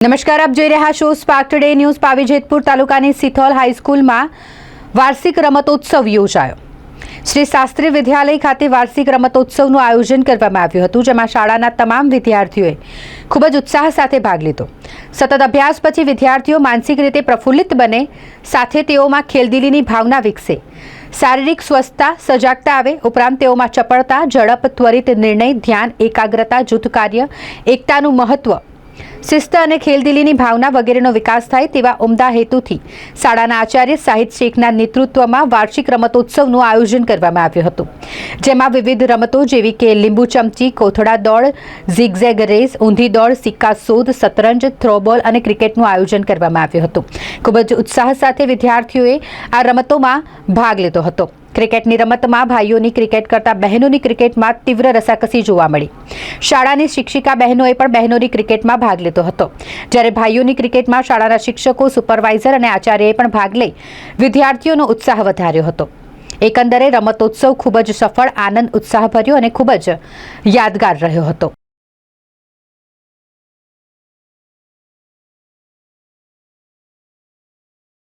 નમસ્કાર, આપ જોઈ રહ્યા છો સ્પાર્ક ટુડે ન્યૂઝ પાવીજેતપુર તાલુકાની સિથોલ હાઈસ્કૂલમાં વાર્ષિક રમતોત્સવ યોજાયો. શ્રી શાસ્ત્રી વિદ્યાલય ખાતે વાર્ષિક રમતોત્સવનું આયોજન કરવામાં આવ્યું હતું, જેમાં શાળાના તમામ વિદ્યાર્થીઓએ ખૂબ જ ઉત્સાહ સાથે ભાગ લીધો. સતત અભ્યાસ પછી વિદ્યાર્થીઓ માનસિક રીતે પ્રફુલ્લિત બને, સાથે તેઓમાં ખેલદિલીની ભાવના વિકસે. શારીરિક સ્વસ્થતા, સજાગતા આવે, ઉપરાંત તેઓમાં ચપળતા, ઝડપ, ત્વરિત નિર્ણય, ધ્યાન, એકાગ્રતા જૂથ કાર્ય એકતાનું મહત્વ શિસ્ત અને ખેલદિલીની ભાવના વગેરેનો વિકાસ થાય તેવા ઉમદા હેતુથી શાળાના આચાર્ય સાહિદ શેખના નેતૃત્વમાં વાર્ષિક રમતોત્સવનું આયોજન કરવામાં આવ્યું હતું. જેમાં વિવિધ રમતો જેવી કે લીંબુ ચમચી, કોથળા દોડ, ઝિગઝેગ રેસ, ઊંધી દોડ, સિક્કા શોધ, શતરંજ, થ્રોબોલ અને ક્રિકેટનું આયોજન કરવામાં આવ્યું હતું. ખૂબ જ ઉત્સાહ સાથે વિદ્યાર્થીઓએ આ રમતોમાં ભાગ લીધો હતો. ક્રિકેટની રમતમાં ભાઈઓની ક્રિકેટ કરતા બહેનોની ક્રિકેટમાં તીવ્ર રસાકસી જોવા મળી. શાળાની શિક્ષિકા બહેનોએ પણ બહેનોની ક્રિકેટમાં ભાગ લીધો હતો. જ્યારે ભાઈઓની ક્રિકેટમાં શાળાના શિક્ષકો, સુપરવાઇઝર અને આચાર્યએ પણ ભાગ લઈ વિદ્યાર્થીઓનો ઉત્સાહ વધાર્યો હતો. એકંદરે રમતોત્સવ ખૂબ જ સફળ, આનંદ, ઉત્સાહભર્યો અને ખૂબ જ યાદગાર રહ્યો હતો.